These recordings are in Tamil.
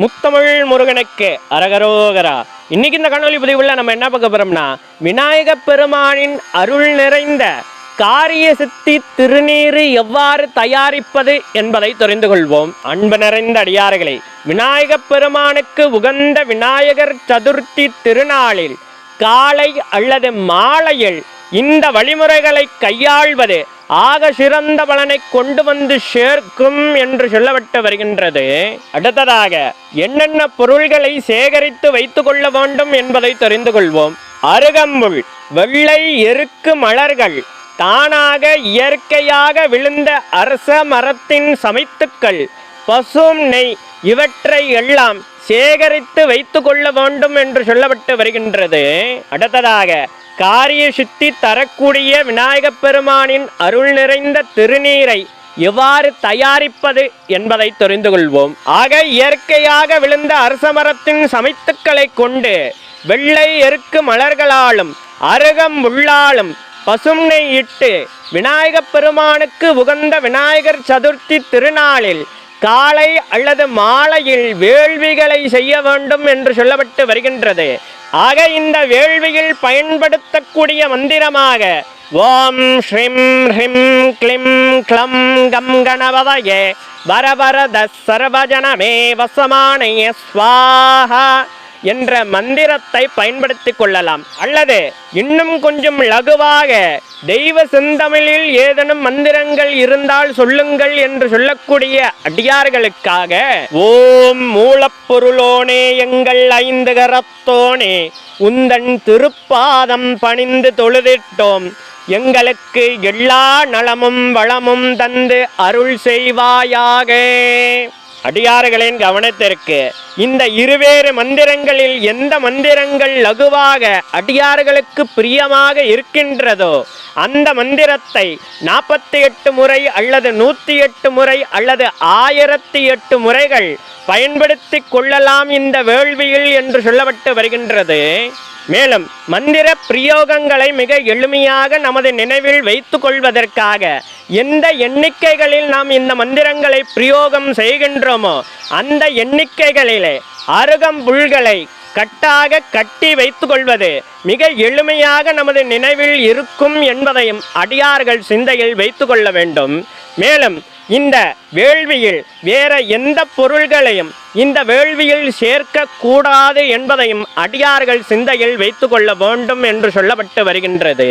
முத்தமிழ் முருகனுக்கு அரகரோகரா. இன்னைக்கு இந்த காணொலி பதிவுல நம்ம என்ன பார்க்க போறோம்னா விநாயக பெருமானின் அருள் நிறைந்த காரிய சித்தி திருநீரு எவ்வாறு தயாரிப்பது என்பதை தெரிந்து கொள்வோம். அன்பு நிறைந்த அடியார்களே விநாயக பெருமானுக்கு உகந்த விநாயகர் சதுர்த்தி திருநாளில் காலை அல்லது மாலையில் இந்த வழிமுறைகளை கையாள்வது ஆக சிறந்த பலனை கொண்டு வந்து சேர்க்கும் என்று சொல்லப்பட்டு வருகின்றது. அடுத்ததாக என்னென்ன பொருள்களை சேகரித்து வைத்துக் கொள்ள வேண்டும் என்பதை தெரிந்து கொள்வோம். அருகம்புல் வெள்ளை எருக்கு மலர்கள் தானாக இயற்கையாக விழுந்த அரச மரத்தின் சமைத்துக்கள் பசும் நெய் இவற்றை எல்லாம் சேகரித்து வைத்து கொள்ள வேண்டும் என்று சொல்லப்பட்டு வருகின்றது. அடுத்ததாக காரிய சித்தி தரக்கூடிய விநாயகப் பெருமானின் அருள் நிறைந்த திருநீரை எவ்வாறு தயாரிப்பது என்பதை தெரிந்து கொள்வோம். ஆக இயற்கையாக விழுந்த அரசமரத்தின் சமைத்துக்களை கொண்டு வெள்ளை எருக்கு மலர்களாலும் அருகம் உள்ளாலும் பசுமை இட்டு விநாயகப் பெருமானுக்கு உகந்த விநாயகர் சதுர்த்தி திருநாளில் காலை அல்லது மாலையில் வேள்விகளை செய்ய வேண்டும் என்று சொல்லப்பட்டு வருகின்றது. ஆக இந்த வேள்வியில் பயன்படுத்தக்கூடிய மந்திரமாக ஓம் ஸ்ரீம் ஹ்ரீம் க்ளிம் க்ளம் கம் கணபதயே வரவரத சர்வஜனமே வசமானய ஸ்வாஹா என்ற மந்திரத்தை பயன்படுத்திக் கொள்ளலாம். அல்லது இன்னும் கொஞ்சம் லகுவாக தெய்வ செந்தமிழில் ஏதேனும் மந்திரங்கள் இருந்தால் சொல்லுங்கள் என்று சொல்லக்கூடிய அடியார்களுக்காக ஓம் மூலப்பொருளோனே எங்கள் ஐந்து கரத்தோனே உந்தன் திருப்பாதம் பணிந்து தொழுதிட்டோம். எங்களுக்கு எல்லா நலமும் வளமும் தந்து அருள் செய்வாயாக. அடியார்களின் கவனத்திற்கு இந்த இருவேறு மந்திரங்களில் எந்த மந்திரங்கள் லகுவாக அடியார்களுக்கு பிரியமாக இருக்கின்றதோ அந்த மந்திரத்தை நாற்பத்தி எட்டு முறை அல்லது நூற்றி எட்டு முறை அல்லது ஆயிரத்தி எட்டு முறைகள் பயன்படுத்தி கொள்ளலாம் இந்த வேள்வியில் என்று சொல்லப்பட்டு வருகின்றது. மேலும் மந்திர பிரயோகங்களை மிக எளிமையாக நமது நினைவில் வைத்து கொள்வதற்காக எந்த எண்ணிக்கைகளில் நாம் இந்த மந்திரங்களை பிரயோகம் செய்கின்றோமோ அந்த எண்ணிக்கைகளிலே அருகம்புல்களை கட்டாக கட்டி வைத்து கொள்வது மிக எளிமையாக நமது நினைவில் இருக்கும் என்பதையும் அடியார்கள் சிந்தையில் வைத்துக் கொள்ள வேண்டும். மேலும் இந்த வேள்வியில் வேற எந்த பொருள்களையும் இந்த வேள்வியில் சேர்க்கக்கூடாது என்பதையும் அடியார்கள் சிந்தையில் வைத்து கொள்ள வேண்டும் என்று சொல்லப்பட்டு வருகின்றது.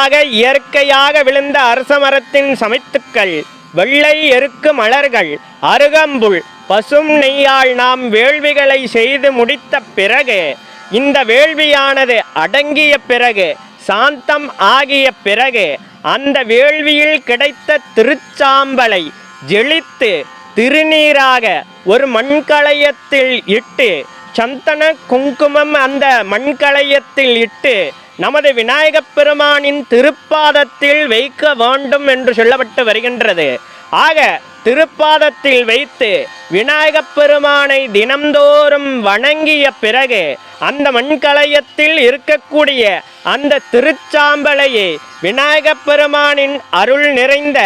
ஆக இயற்கையாக விழுந்த அரச மரத்தின் சமைத்துக்கள் வெள்ளை எருக்கு மலர்கள் அருகம்புல் பசும் நெய்யால் நாம் வேள்விகளை செய்து முடித்த பிறகு இந்த வேள்வியானது அடங்கிய பிறகு சாந்தம் ஆகிய பிறகு அந்த வேள்வியில் கிடைத்த திருச்சாம்பலை ஜெளித்து திருநீராக ஒரு மண்கலயத்தில் இட்டு சந்தன குங்குமம் அந்த மண்கலயத்தில் இட்டு நமது விநாயகப் பெருமானின் திருப்பாதத்தில் வைக்க வேண்டும் என்று சொல்லப்பட்டு வருகின்றது. ஆக திருப்பாதத்தில் வைத்து விநாயகப் பெருமானை தினம்தோறும் வணங்கிய பிறகு அந்த மண்கலயத்தில் இருக்கக்கூடிய அந்த திருச்சாம்பலையை விநாயகப் பெருமானின் அருள் நிறைந்த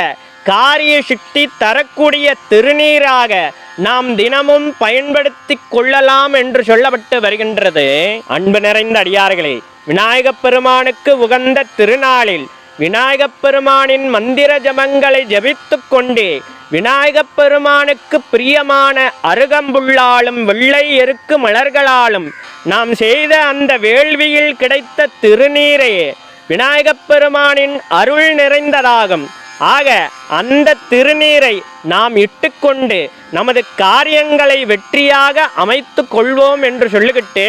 காரிய சுட்டி தரக்கூடிய திருநீராக நாம் தினமும் பயன்படுத்தி கொள்ளலாம் என்று சொல்லப்பட்டு வருகின்றது. அன்பு நிறைந்த அடியார்களே விநாயகப் பெருமானுக்கு உகந்த திருநாளில் விநாயகப் பெருமானின் மந்திர ஜபங்களை ஜபித்து கொண்டே விநாயகப் பெருமானுக்கு பிரியமான அருகம்புள்ளாலும் வெள்ளை எருக்கு மலர்களாலும் நாம் செய்த அந்த வேள்வியில் கிடைத்த திருநீரே விநாயகப் பெருமானின் அருள் நிறைந்ததாகும். ஆக அந்த திருநீரை நாம் இட்டுக்கொண்டு நமது காரியங்களை வெற்றியாக அமைத்து கொள்வோம் என்று சொல்லுகிட்டு